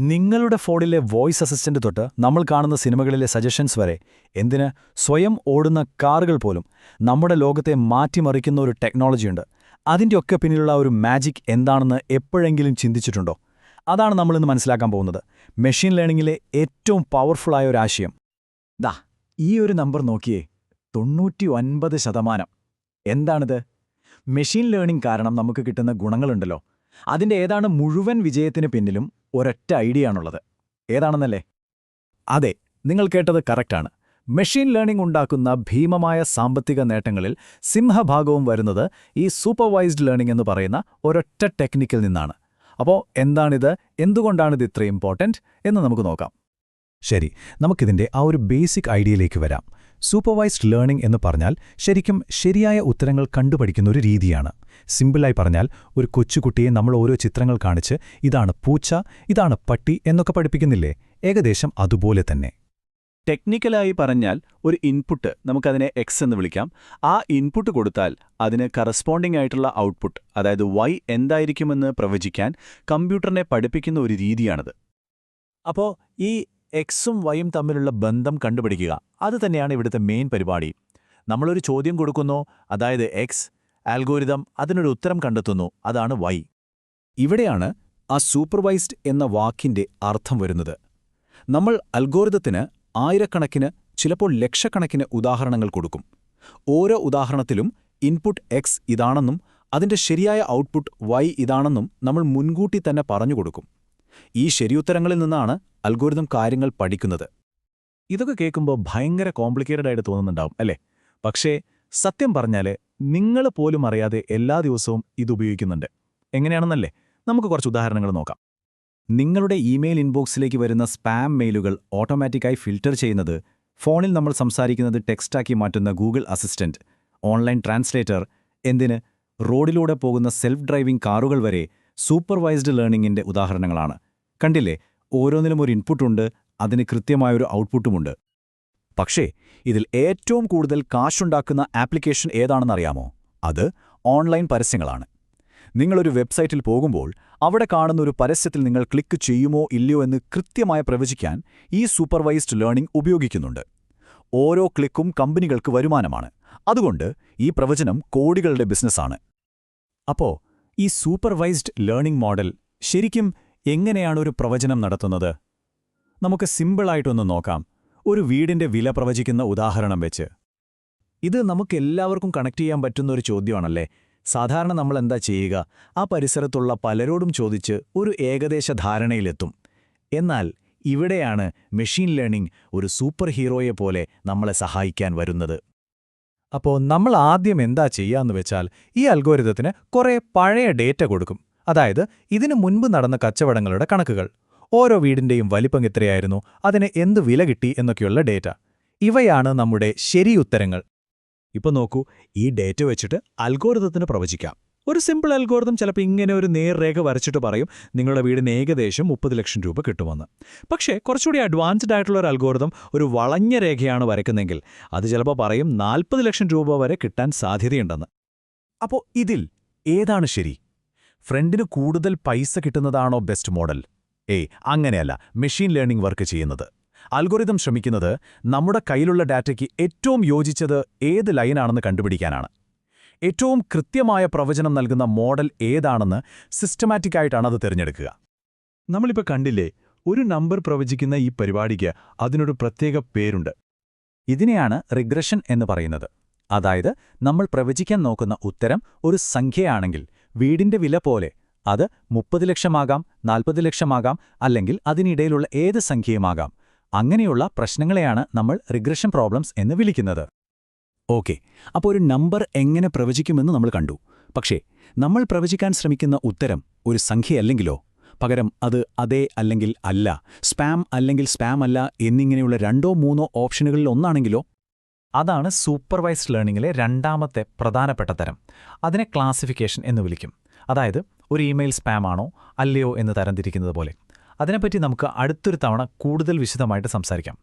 നിങ്ങളുടെ ഫോണിലെ voice assistant തൊട്ട് നമ്മൾ കാണുന്ന സിനിമകളിലെ സജഷൻസ് വരെ എന്തിന് സ്വയം ഓടുന്ന കാറുകൾ പോലും നമ്മുടെ ലോകത്തെ മാറ്റിമറിക്കുന്ന ഒരു ടെക്നോളജിയുണ്ട് അതിന്റെയൊക്കെ പിന്നിലുള്ള ഒരു മാജിക് എന്താണെന്ന് എപ്പോഴെങ്കിലും ചിന്തിച്ചിട്ടുണ്ടോ? അതാണ് നമ്മളിന്ന് മനസ്സിലാക്കാൻ പോകുന്നത്. മെഷീൻ ലേണിംഗിലെ ഏറ്റവും പവർഫുള്ളായ ഒരു ആശയം. ദാ ഈ ഒരു നമ്പർ നോക്കിയേ തൊണ്ണൂറ്റി ഒൻപത് ശതമാനം. എന്താണിത്? മെഷീൻ ലേണിംഗ് കാരണം നമുക്ക് കിട്ടുന്ന ഗുണങ്ങളുണ്ടല്ലോ. അതിന്റെ ഏതാണ് മുഴുവൻ വിജയത്തിന് പിന്നിലും ഒരൊറ്റ ഐഡിയ ആണുള്ളത്. ഏതാണെന്നല്ലേ? അതെ നിങ്ങൾ കേട്ടത് കറക്റ്റാണ്. മെഷീൻ ലേണിംഗ് ഉണ്ടാക്കുന്ന ഭീമമായ സാമ്പത്തിക നേട്ടങ്ങളിൽ സിംഹഭാഗവും വരുന്നത് ഈ സൂപ്പർവൈസ്ഡ് ലേണിംഗ് എന്ന് പറയുന്ന ഒരൊറ്റ ടെക്നിക്കിൽ നിന്നാണ്. അപ്പോൾ എന്താണിത്? എന്തുകൊണ്ടാണിത് ഇത്ര ഇമ്പോർട്ടന്റ്? എന്ന് നമുക്ക് നോക്കാം. ശരി നമുക്കിതിന്റെ ആ ഒരു ബേസിക് ഐഡിയയിലേക്ക് വരാം. സൂപ്പർവൈസ്ഡ് ലേണിംഗ് എന്ന് പറഞ്ഞാൽ ശരിക്കും ശരിയായ ഉത്തരങ്ങൾ കണ്ടുപഠിക്കുന്ന ഒരു രീതിയാണ്. സിമ്പിളായി പറഞ്ഞാൽ ഒരു കൊച്ചുകുട്ടിയെ നമ്മൾ ഓരോ ചിത്രങ്ങൾ കാണിച്ച് ഇതാണ് പൂച്ച ഇതാണ് പട്ടി എന്നൊക്കെ പഠിപ്പിക്കുന്നില്ലേ? ഏകദേശം അതുപോലെ തന്നെ. ടെക്നിക്കലായി പറഞ്ഞാൽ ഒരു ഇൻപുട്ട് നമുക്കതിനെ എക്സ് എന്ന് വിളിക്കാം. ആ ഇൻപുട്ട് കൊടുത്താൽ അതിന് കറസ്പോണ്ടിംഗ് ആയിട്ടുള്ള ഔട്ട്പുട്ട് അതായത് വൈ എന്തായിരിക്കുമെന്ന് പ്രവചിക്കാൻ കമ്പ്യൂട്ടറിനെ പഠിപ്പിക്കുന്ന ഒരു രീതിയാണത്. അപ്പോൾ ഈ എക്സും വൈയും തമ്മിലുള്ള ബന്ധം കണ്ടുപിടിക്കുക. അത് തന്നെയാണ് ഇവിടുത്തെ മെയിൻ പരിപാടി. നമ്മളൊരു ചോദ്യം കൊടുക്കുന്നു. അതായത് എക്സ് ആൽഗോരിതം അതിനൊരു ഉത്തരം കണ്ടെത്തുന്നു. അതാണ് വൈ ഇവിടെയാണ് ആ സൂപ്പർവൈസ്ഡ് എന്ന വാക്കിന്റെ അർത്ഥം വരുന്നത്. നമ്മൾ അൽഗോരിതത്തിന് ആയിരക്കണക്കിന് ചിലപ്പോൾ ലക്ഷക്കണക്കിന് ഉദാഹരണങ്ങൾ കൊടുക്കും. ഓരോ ഉദാഹരണത്തിലും ഇൻപുട്ട് എക്സ് ഇതാണെന്നും അതിന്റെ ശരിയായ ഔട്ട്പുട്ട് വൈ ഇതാണെന്നും നമ്മൾ മുൻകൂട്ടി തന്നെ പറഞ്ഞു കൊടുക്കും. ഈ ശരിയുത്തരങ്ങളിൽ നിന്നാണ് അൽഗോരിതം കാര്യങ്ങൾ പഠിക്കുന്നത്. ഇതൊക്കെ കേൾക്കുമ്പോൾ ഭയങ്കര കോംപ്ലിക്കേറ്റഡ് ആയിട്ട് തോന്നുന്നുണ്ടാവും അല്ലേ? പക്ഷേ സത്യം പറഞ്ഞാൽ നിങ്ങൾ പോലും അറിയാതെ എല്ലാ ദിവസവും ഇത് ഉപയോഗിക്കുന്നുണ്ട്. എങ്ങനെയാണെന്നല്ലേ? നമുക്ക് കുറച്ച് ഉദാഹരണങ്ങൾ നോക്കാം. നിങ്ങളുടെ ഇമെയിൽ ഇൻബോക്സിലേക്ക് വരുന്ന സ്പാം മെയിലുകൾ ഓട്ടോമാറ്റിക്കായി ഫിൽട്ടർ ചെയ്യുന്നത് ഫോണിൽ നമ്മൾ സംസാരിക്കുന്നത് ടെക്സ്റ്റാക്കി മാറ്റുന്ന ഗൂഗിൾ അസിസ്റ്റന്റ് ഓൺലൈൻ ട്രാൻസ്ലേറ്റർ എന്തിന്? റോഡിലൂടെ പോകുന്ന സെൽഫ് ഡ്രൈവിംഗ് കാറുകൾ വരെ സൂപ്പർവൈസ്ഡ് ലേണിംഗിന്റെ ഉദാഹരണങ്ങളാണ്. കണ്ടില്ലേ? ഓരോന്നിലും ഒരു ഇൻപുട്ടുണ്ട് അതിന് കൃത്യമായൊരു ഔട്ട്പുട്ടുമുണ്ട്. പക്ഷേ ഇതിൽ ഏറ്റവും കൂടുതൽ കാശുണ്ടാക്കുന്ന ആപ്ലിക്കേഷൻ ഏതാണെന്നറിയാമോ? അത് ഓൺലൈൻ പരസ്യങ്ങളാണ്. നിങ്ങളൊരു വെബ്സൈറ്റിൽ പോകുമ്പോൾ അവിടെ കാണുന്ന ഒരു പരസ്യത്തിൽ നിങ്ങൾ ക്ലിക്ക് ചെയ്യുമോ ഇല്ലയോ എന്ന് കൃത്യമായി പ്രവചിക്കാൻ ഈ സൂപ്പർവൈസ്ഡ് ലേണിംഗ് ഉപയോഗിക്കുന്നുണ്ട്. ഓരോ ക്ലിക്കും കമ്പനികൾക്ക് വരുമാനമാണ്. അതുകൊണ്ട് ഈ പ്രവചനം കോടികളുടെ ബിസിനസ്സാണ്. അപ്പോ ഈ സൂപ്പർവൈസ്ഡ് ലേണിംഗ് മോഡൽ ശരിക്കും എങ്ങനെയാണ് ഒരു പ്രവചനം നടത്തുന്നത്? നമുക്ക് സിമ്പിളായിട്ടൊന്ന് നോക്കാം. ഒരു വീടിന്റെ വില പ്രവചിക്കുന്ന ഉദാഹരണം വെച്ച്. ഇത് നമുക്കെല്ലാവർക്കും കണക്ട് ചെയ്യാൻ പറ്റുന്ന ഒരു ചോദ്യമാണല്ലേ? സാധാരണ നമ്മൾ എന്താ ചെയ്യുക? ആ പരിസരത്തുള്ള പലരോടും ചോദിച്ച് ഒരു ഏകദേശ ധാരണയിലെത്തും. എന്നാൽ ഇവിടെയാണ് മെഷീൻ ലേണിംഗ് ഒരു സൂപ്പർ ഹീറോയെ പോലെ നമ്മളെ സഹായിക്കാൻ വരുന്നത്. അപ്പോൾ നമ്മൾ ആദ്യം എന്താ ചെയ്യാന്ന് വെച്ചാൽ ഈ അൽഗോരിതത്തിന് കുറേ പഴയ ഡേറ്റ കൊടുക്കും. അതായത് ഇതിനു മുൻപ് നടന്ന കച്ചവടങ്ങളുടെ കണക്കുകൾ. ഓരോ വീടിന്റെയും വലിപ്പം എത്രയായിരുന്നു അതിന് എന്ത് വില കിട്ടി എന്നൊക്കെയുള്ള ഡേറ്റ. ഇവയാണ് നമ്മുടെ ശരിയുത്തരങ്ങൾ ഇപ്പൊ നോക്കൂ ഈ ഡേറ്റ വെച്ചിട്ട് അൽഗോരിതത്തിന് പ്രവചിക്കാം. ഒരു സിമ്പിൾ അൽഗോരിതം ചിലപ്പോൾ ഇങ്ങനെ ഒരു നേർരേഖ വരച്ചിട്ട് പറയും നിങ്ങളുടെ വീടിന് ഏകദേശം മുപ്പത് ലക്ഷം രൂപ കിട്ടുമെന്ന്. പക്ഷേ കുറച്ചുകൂടി അഡ്വാൻസ്ഡ് ആയിട്ടുള്ള ഒരു അൽഗോരിതം ഒരു വളഞ്ഞ രേഖയാണ് വരയ്ക്കുന്നതെങ്കിൽ അത് ചിലപ്പോൾ പറയും നാൽപ്പത് ലക്ഷം രൂപ വരെ കിട്ടാൻ സാധ്യതയുണ്ടെന്ന്. അപ്പോൾ ഇതിൽ ഏതാണ് ശരി? ഫ്രണ്ടിന് കൂടുതൽ പൈസ കിട്ടുന്നതാണോ ബെസ്റ്റ് മോഡൽ? ഏയ് അങ്ങനെയല്ല. മെഷീൻ ലേണിംഗ് വർക്ക് ചെയ്യുന്നത്. അൽഗോരിതം ശ്രമിക്കുന്നത് നമ്മുടെ കയ്യിലുള്ള ഡാറ്റയ്ക്ക് ഏറ്റവും യോജിച്ചത് ഏത് ലൈനാണെന്ന് കണ്ടുപിടിക്കാനാണ്. ഏറ്റവും കൃത്യമായ പ്രവചനം നൽകുന്ന മോഡൽ ഏതാണെന്ന് സിസ്റ്റമാറ്റിക്കായിട്ടാണ് അത് തിരഞ്ഞെടുക്കുക. നമ്മളിപ്പോൾ കണ്ടില്ലേ ഒരു നമ്പർ പ്രവചിക്കുന്ന ഈ പരിപാടിക്ക് അതിനൊരു പ്രത്യേക പേരുണ്ട്. ഇതിനെയാണ് റിഗ്രഷൻ എന്ന് പറയുന്നത്. അതായത് നമ്മൾ പ്രവചിക്കാൻ നോക്കുന്ന ഉത്തരം ഒരു സംഖ്യയാണെങ്കിൽ വീടിന്റെ വില പോലെ അത് മുപ്പത് ലക്ഷമാകാം നാൽപ്പത് ലക്ഷമാകാം അല്ലെങ്കിൽ അതിനിടയിലുള്ള ഏത് സംഖ്യയുമാകാം. അങ്ങനെയുള്ള പ്രശ്നങ്ങളെയാണ് നമ്മൾ റിഗ്രഷൻ പ്രോബ്ലംസ് എന്ന് വിളിക്കുന്നത്. ഓക്കെ അപ്പോൾ ഒരു നമ്പർ എങ്ങനെ പ്രവചിക്കുമെന്ന് നമ്മൾ കണ്ടു. പക്ഷേ നമ്മൾ പ്രവചിക്കാൻ ശ്രമിക്കുന്ന ഉത്തരം ഒരു സംഖ്യയല്ലെങ്കിലോ പകരം അത് അതെ അല്ലെങ്കിൽ അല്ല സ്പാം അല്ലെങ്കിൽ സ്പാം അല്ല എന്നിങ്ങനെയുള്ള രണ്ടോ മൂന്നോ ഓപ്ഷനുകളിൽ ഒന്നാണെങ്കിലോ? അതാണ് സൂപ്പർവൈസ്ഡ് ലേണിംഗിലെ രണ്ടാമത്തെ പ്രധാനപ്പെട്ട തരം. അതിനെ ക്ലാസിഫിക്കേഷൻ എന്ന് വിളിക്കും. അതായത് ഒരു ഇമെയിൽ സ്പാം ആണോ അല്ലയോ എന്ന് തരംതിരിക്കുന്നത് പോലെ. അതിനെപ്പറ്റി നമുക്ക് അടുത്തൊരു തവണ കൂടുതൽ വിശദമായിട്ട് സംസാരിക്കാം.